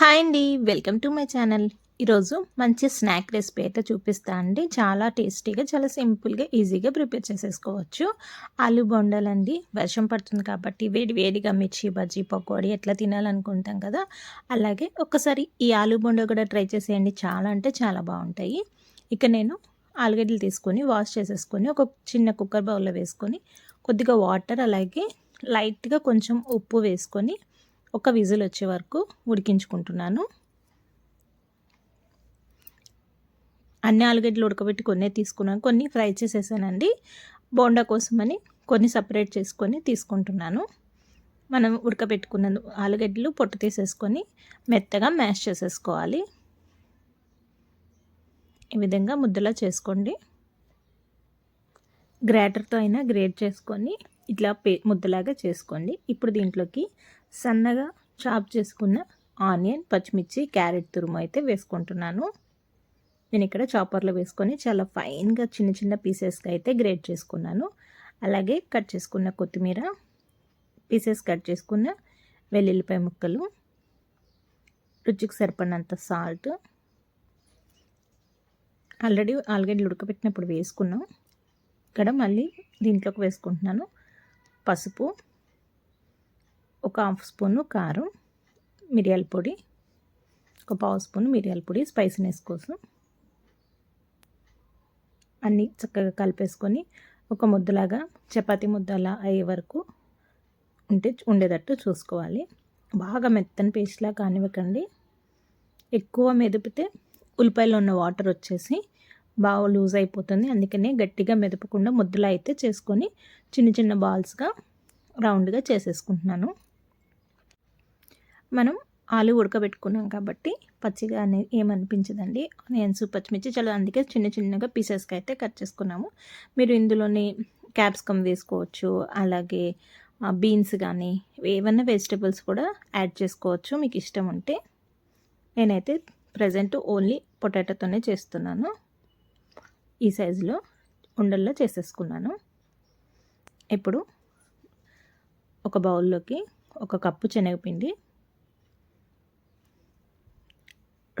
Hi అండి. Welcome to my channel. ఈరోజు మంచి స్నాక్ రెసిపీ అయితే చూపిస్తా అండి. చాలా టేస్టీగా చాలా సింపుల్గా ఈజీగా ప్రిపేర్ చేసేసుకోవచ్చు. ఆలు బొండాలండి. వర్షం పడుతుంది కాబట్టి వేడి వేడిగా మిర్చి బజ్జీ పకోడీ ఎట్లా తినాలనుకుంటాం కదా. అలాగే ఒకసారి ఈ ఆలు బొండ కూడా ట్రై చేసేయండి. చాలా అంటే చాలా బాగుంటాయి. ఇక నేను ఆలుగడ్డలు తీసుకొని వాష్ చేసేసుకొని ఒక చిన్న కుక్కర్ బౌల్లో వేసుకొని కొద్దిగా వాటర్ అలాగే లైట్గా కొంచెం ఉప్పు వేసుకొని ఒక విజిల్ వచ్చే వరకు ఉడికించుకుంటున్నాను. అన్ని ఆలుగడ్డలు ఉడకబెట్టి కొన్ని తీసుకున్నాను. కొన్ని ఫ్రై చేసేసానండి. బోండా కోసమని కొన్ని సపరేట్ చేసుకొని తీసుకుంటున్నాను. మనం ఉడకబెట్టుకున్న ఆలుగడ్డలు పొట్టు తీసేసుకొని మెత్తగా మ్యాష్ చేసేసుకోవాలి. ఈ విధంగా ముద్దలా చేసుకోండి. గ్రేటర్తో అయినా గ్రేట్ చేసుకొని ఇట్లా పే ముద్దలాగా చేసుకోండి. ఇప్పుడు దీంట్లోకి సన్నగా చాప్ చేసుకున్న ఆనియన్ పచ్చిమిర్చి క్యారెట్ తురుము అయితే వేసుకుంటున్నాను. నేను ఇక్కడ చాపర్లో వేసుకొని చాలా ఫైన్గా చిన్న చిన్న పీసెస్గా అయితే గ్రేట్ చేసుకున్నాను. అలాగే కట్ చేసుకున్న కొత్తిమీర పీసెస్ కట్ చేసుకున్న వెల్లుల్లిపాయ ముక్కలు రుచికి సరిపడినంత సాల్ట్. ఆల్రెడీ ఆలుగడ్డలు ఉడకబెట్టినప్పుడు వేసుకున్నాం. ఇక్కడ మళ్ళీ దీంట్లోకి వేసుకుంటున్నాను పసుపు. ఒక హాఫ్ స్పూను కారం మిరియాల పొడి ఒక పావు స్పూన్ మిరియాల పొడి స్పైసీనెస్ కోసం. అన్నీ చక్కగా కలిపేసుకొని ఒక ముద్దలాగా చపాతి ముద్దలా అయ్యే వరకు ఉంటే ఉండేటట్టు చూసుకోవాలి. బాగా మెత్తని పేస్ట్లా కానివ్వకండి. ఎక్కువ మెదిపితే ఉల్లిపాయలో ఉన్న వాటర్ వచ్చేసి బాగా లూజ్ అయిపోతుంది. అందుకనే గట్టిగా మెదపకుండా ముద్దలా అయితే చేసుకొని చిన్న చిన్న బాల్స్గా రౌండ్గా చేసేసుకుంటున్నాను. మనం ఆలు ఉడకబెట్టుకున్నాం కాబట్టి పచ్చిగా అనేది ఏమనిపించదండి? ఆనియన్స్ పచ్చిమిర్చి చాలా అందుకే చిన్న చిన్నగా పీసెస్కి అయితే కట్ చేసుకున్నాము. మీరు ఇందులోని క్యాప్సికమ్ వేసుకోవచ్చు అలాగే బీన్స్ కానీ ఏమన్నా వెజిటబుల్స్ కూడా యాడ్ చేసుకోవచ్చు మీకు ఇష్టం ఉంటే. నేనైతే ప్రజెంట్ ఓన్లీ పొటాటోతోనే చేస్తున్నాను. ఈ సైజులో ఉండల్లో చేసేసుకున్నాను. ఇప్పుడు ఒక బౌల్లోకి ఒక కప్పు శనగపిండి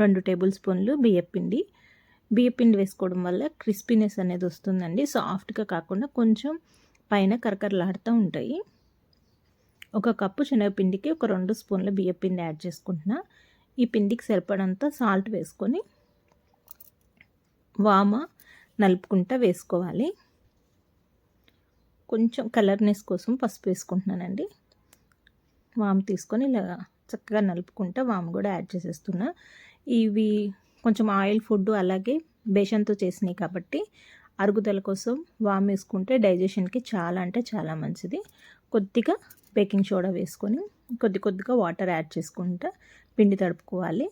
రెండు టేబుల్ స్పూన్లు బియ్యపిండి బియ్యపిండి వేసుకోవడం వల్ల క్రిస్పీనెస్ అనేది వస్తుందండి. సాఫ్ట్గా కాకుండా కొంచెం పైన కరకరలాడుతూ ఉంటాయి. ఒక కప్పు శనగపిండికి ఒక రెండు స్పూన్ల బియ్యపిండి యాడ్ చేసుకుంటున్నా. ఈ పిండికి సరిపడంత సాల్ట్ వేసుకొని వామ నలుపుకుంటా వేసుకోవాలి. కొంచెం కలర్నెస్ కోసం పసుపు వేసుకుంటున్నానండి. వామ్ తీసుకొని ఇలా చక్కగా నలుపుకుంటా వామ్ కూడా యాడ్ చేసేస్తున్నా. ఇవి కొంచెం ఆయిల్ ఫుడ్ అలాగే బేషన్తో చేసినాయి కాబట్టి అరుగుదల కోసం వామ్ వేసుకుంటే డైజెషన్కి చాలా అంటే చాలా మంచిది. కొద్దిగా బేకింగ్ సోడా వేసుకొని కొద్ది కొద్దిగా వాటర్ యాడ్ చేసుకుంటా పిండి తడుపుకోవాలి.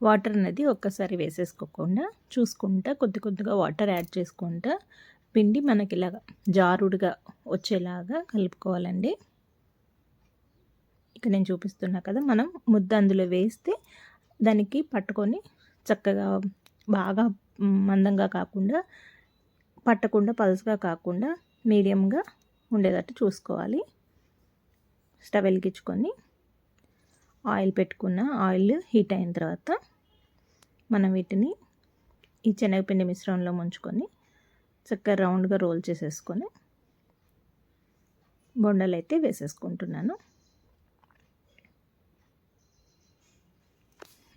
వాటర్ అనేది ఒక్కసారి వేసేసుకోకుండా చూసుకుంటా కొద్ది కొద్దిగా వాటర్ యాడ్ చేసుకుంటా పిండి మనకి ఇలాగా జారుడుగా వచ్చేలాగా కలుపుకోవాలండి. ఇక్కడ నేను చూపిస్తున్నా కదా మనం ముద్ద అందులో వేస్తే దానికి పట్టుకొని చక్కగా బాగా మందంగా కాకుండా పట్టకుండా పలుసుగా కాకుండా మీడియంగా ఉండేటట్టు చూసుకోవాలి. స్టవ్ వెలిగించుకొని ఆయిల్ పెట్టుకున్న ఆయిల్ హీట్ అయిన తర్వాత మనం వీటిని ఈ శనగపిండి మిశ్రమంలో ముంచుకొని చక్కగా రౌండ్గా రోల్ చేసేసుకొని బొండలు అయితే వేసేసుకుంటున్నాను.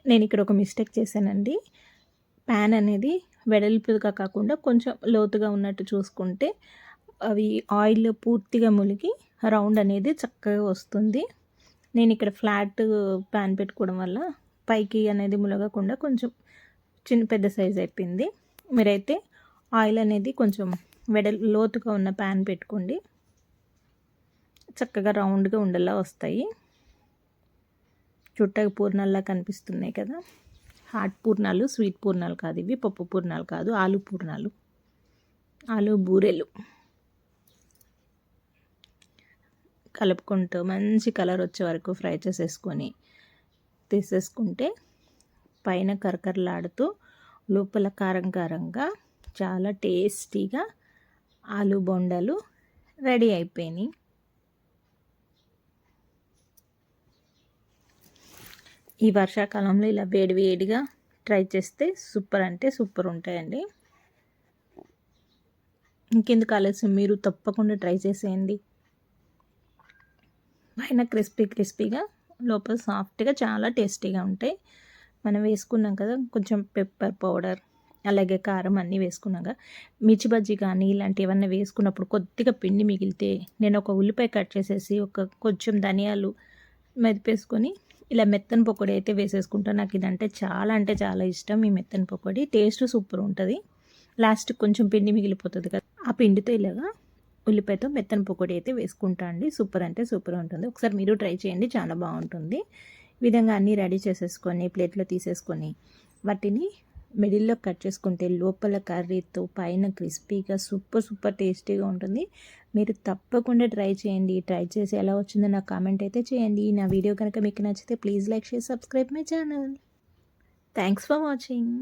నేను ఇక్కడ ఒక మిస్టేక్ చేశానండి. ప్యాన్ అనేది వెడల్పుగా కాకుండా కొంచెం లోతుగా ఉన్నట్టు చూసుకుంటే అవి ఆయిల్ పూర్తిగా ములిగి రౌండ్ అనేది చక్కగా వస్తుంది. నేను ఇక్కడ ఫ్లాట్ ప్యాన్ పెట్టుకోవడం వల్ల పైకి అనేది ములగకుండా కొంచెం చిన్న పెద్ద సైజ్ అయిపోయింది. మీరైతే ఆయిల్ అనేది కొంచెం వెడల్ లోతుగా ఉన్న ప్యాన్ పెట్టుకోండి. చక్కగా రౌండ్గా ఉండేలా వస్తాయి. చుట్టకు పూర్ణాల్లా కనిపిస్తున్నాయి కదా. హాట్ పూర్ణాలు స్వీట్ పూర్ణాలు కాదు ఇవి పప్పు పూర్ణాలు కాదు ఆలు పూర్ణాలు. ఆలు బూరెలు. కలుపుకుంటూ మంచి కలర్ వచ్చే వరకు ఫ్రై చేసేసుకొని తీసేసుకుంటే పైన కరకరలాడుతూ లోపల కారం కారంగా చాలా టేస్టీగా ఆలు బొండలు రెడీ అయిపోయినాయి. ఈ వర్షాకాలంలో ఇలా వేడి వేడిగా ట్రై చేస్తే సూపర్ అంటే సూపర్ ఉంటాయండి. ఇంకెందుకు ఆలస్యం? మీరు తప్పకుండా ట్రై చేసేయండి. పైన క్రిస్పీ క్రిస్పీగా లోపల సాఫ్ట్గా చాలా టేస్టీగా ఉంటాయి. మనం వేసుకున్నాం కదా కొంచెం పెప్పర్ పౌడర్ అలాగే కారం అన్నీ వేసుకున్నాక మిర్చి బజ్జీ కానీ ఇలాంటివి ఏమన్నా వేసుకున్నప్పుడు కొద్దిగా పిండి మిగిలితే నేను ఒక ఉల్లిపాయ కట్ చేసేసి ఒక కొంచెం ధనియాలు మెదిపేసుకొని ఇలా మెత్తని పకోడీ అయితే వేసేసుకుంటాను నాకు ఇదంటే చాలా అంటే చాలా ఇష్టం ఈ మెత్తని పకోడీ. టేస్ట్ సూపర్ ఉంటుంది. లాస్ట్ కొంచెం పిండి మిగిలిపోతుంది కదా. ఆ పిండితో ఇలాగా ఉల్లిపాయతో మెత్తని పకోడీ అయితే వేసుకుంటా అండి. సూపర్ అంటే సూపర్ ఉంటుంది. ఒకసారి మీరు ట్రై చేయండి చాలా బాగుంటుంది. ఈ విధంగా అన్నీ రెడీ చేసేసుకొని ప్లేట్లో తీసేసుకొని వాటిని మిడిల్లో కట్ చేసుకుంటే లోపల కర్రీతో పైన క్రిస్పీగా సూపర్ సూపర్ టేస్టీగా ఉంటుంది. మీరు తప్పకుండా ట్రై చేయండి. ట్రై చేసి ఎలా వచ్చిందో నాకు కామెంట్ అయితే చేయండి. నా వీడియో కనుక మీకు నచ్చితే please like share subscribe my channel. Thanks for watching